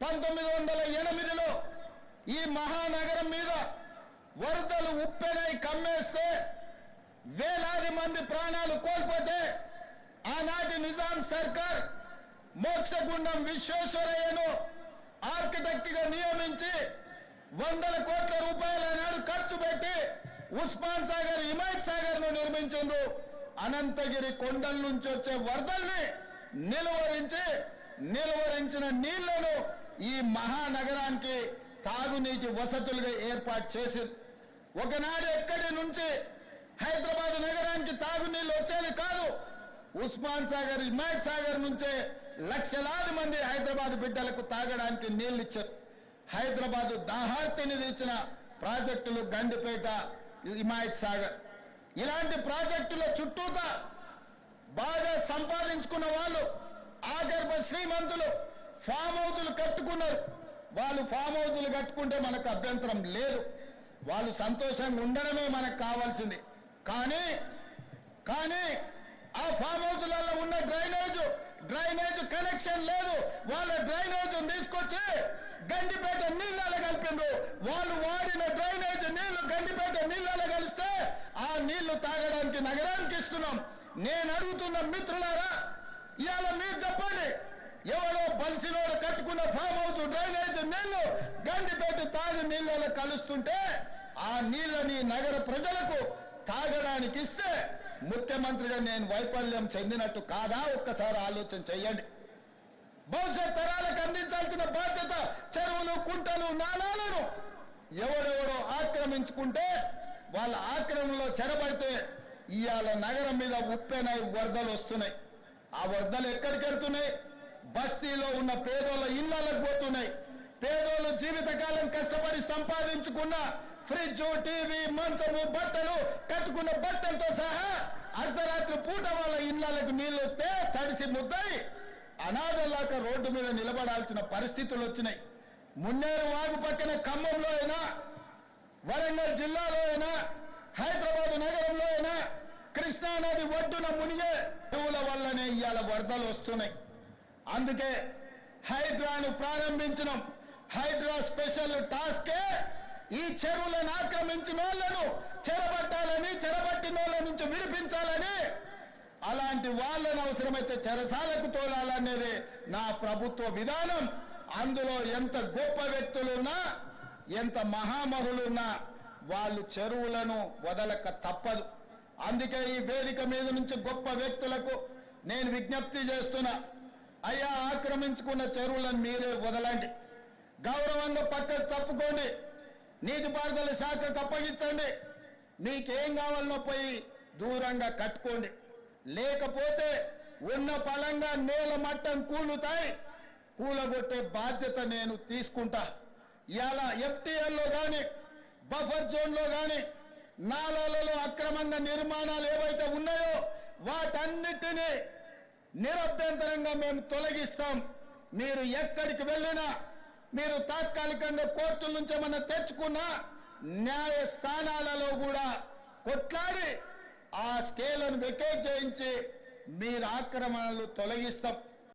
పంతొమ్మిది వందల ఎనిమిదిలో ఈ మహానగరం మీద వరదలు ఉప్పెనై కమ్మేస్తే వేలాది మంది ప్రాణాలు కోల్పోతే ఆనాటి నిజాం సర్కార్ మోక్షగుండం విశ్వేశ్వరయ్యను ఆర్కిటెక్ట్గా నియమించి వందల కోట్ల రూపాయల నాడు ఖర్చు పెట్టి ఉస్మాన్ సాగర్ హిమాయత్ సాగర్ను నిర్మించిండ్రు. అనంతగిరి కొండల నుంచి వచ్చే వరదల్ని నిలువరించి నిలువరించిన నీళ్ళను ఈ మహానగరానికి తాగునీటి వసతులుగా ఏర్పాటు చేసింది ఒకనాడు ఎక్కడి నుంచి హైదరాబాద్ నగరానికి తాగునీళ్ళు వచ్చేది కాదు. ఉస్మాన్ సాగర్ హిమాయత్ సాగర్ నుంచే లక్షలాది మంది హైదరాబాద్ బిడ్డలకు తాగడానికి నీళ్ళు ఇచ్చారు. హైదరాబాద్ దాహార్తిని తెచ్చిన ప్రాజెక్టులు గండిపేట హిమాయత్ సాగర్. ఇలాంటి ప్రాజెక్టుల చుట్టూతా బాగా సంపాదించుకున్న వాళ్ళు ఆగర్భ శ్రీమంతులు ఫామ్ హౌజులు కట్టుకున్నారు. వాళ్ళు ఫామ్ హౌజులు కట్టుకుంటే మనకు అభ్యంతరం లేదు. వాళ్ళు సంతోషంగా ఉండడమే మనకు కావాల్సింది. కానీ కానీ ఆ ఫామ్ హౌజులలో ఉన్న డ్రైనేజ్ డ్రైనేజ్ కనెక్షన్ లేదు. వాళ్ళ డ్రైనేజ్ తీసుకొచ్చి గండిపేట నీళ్ళలో కలిపిండ్రు. వాళ్ళు వాడిన డ్రైనేజ్ నీళ్ళు గండిపేట నీళ్ళలో కలిస్తే ఆ నీళ్ళు తాగడానికి నగరానికి ఇస్తున్నాం. నేను అడుగుతున్న మిత్రులారా ఇవాళ మీరు చెప్పండి. ఎవరో బలిసినోడు కట్టుకున్న ఫామ్ హౌస్ డ్రైనేజ్ నీళ్ళు గండిపేట తాగి నీళ్ళలో కలుస్తుంటే ఆ నీళ్ళని నగర ప్రజలకు తాగడానికి ఇస్తే ముఖ్యమంత్రిగా నేను వైఫల్యం చెందినట్టు కాదా? ఒక్కసారి ఆలోచన చెయ్యండి. భవిష్యత్ తరాలకు అందించాల్సిన బాధ్యత చెరువులు కుంటలు నాళాలను ఎవడెవడో ఆక్రమించుకుంటే వాళ్ళ ఆక్రమణలో చెరబడితే ఇవాళ నగరం మీద ఉప్పెనై వరదలు వస్తున్నాయి. ఆ వరదలు ఎక్కడికి వెళ్తున్నాయి బస్తీలో ఉన్న పేదోళ్ళ ఇళ్ళకు పోతున్నాయి. పేదోళ్ళు జీవితకాలం కష్టపడి సంపాదించుకున్న ఫ్రిడ్జ్ టీవీ మంచము బట్టలు కట్టుకున్న బట్టలతో సహా అర్ధరాత్రి పూట వాళ్ళ ఇళ్ళకు నీళ్ళు వస్తే తడిసి ముద్దాయి. అనాథలాక రోడ్డు మీద నిలబడాల్సిన పరిస్థితులు వచ్చినాయి. మున్నేరు వాగు పక్కన ఖమ్మంలో అయినా వరంగల్ జిల్లాలో అయినా హైదరాబాద్ నగరంలో అయినా కృష్ణానది ఒడ్డున మునిగే పువ్వుల వల్లనే ఇవాళ వరదలు వస్తున్నాయి. అందుకే హైడ్రాను ప్రారంభించడం హైడ్రా స్పెషల్ టాస్కే ఈ చెరువులను ఆక్రమించిన వాళ్ళను చెరబట్టాలని చెరబట్టిన వాళ్ళ నుంచి విడిపించాలని అలాంటి వాళ్ళను అవసరమైతే చెరసాలకు తోలాలనేది నా ప్రభుత్వ విధానం. అందులో ఎంత గొప్ప వ్యక్తులున్నా ఎంత మహామహులున్నా వాళ్ళు చెరువులను వదలక తప్పదు. అందుకే ఈ వేదిక మీద నుంచి గొప్ప వ్యక్తులకు నేను విజ్ఞప్తి చేస్తున్నా. అయ్యా ఆక్రమించుకున్న చెరువులను మీరే వదలండి. గౌరవంగా పక్కకు తప్పుకోండి. నీటిపారుదల శాఖకు అప్పగించండి. మీకేం కావాలనో పోయి దూరంగా కట్టుకోండి. లేకపోతే ఉన్న పలంగా నేల మట్టం కూలుతాయి. కూలగొట్టే బాధ్యత నేను తీసుకుంటా. ఇలా ఎఫ్టీఎల్లో కానీ బఫర్ జోన్లో కానీ నాలాలలో అక్రమంగా నిర్మాణాలు ఏవైతే ఉన్నాయో వాటన్నిటినీ నిరభ్యంతరంగా మేము తొలగిస్తాం. మీరు ఎక్కడికి వెళ్ళినా మీరు తాత్కాలికంగా కోర్టుల నుంచి ఏమన్నా తెచ్చుకున్నా న్యాయ స్థానాలలో కూడా కొట్లాడి ఆ స్కేలను వెకేట్ చేయించి మీరు ఆక్రమణలు తొలగిస్తాం.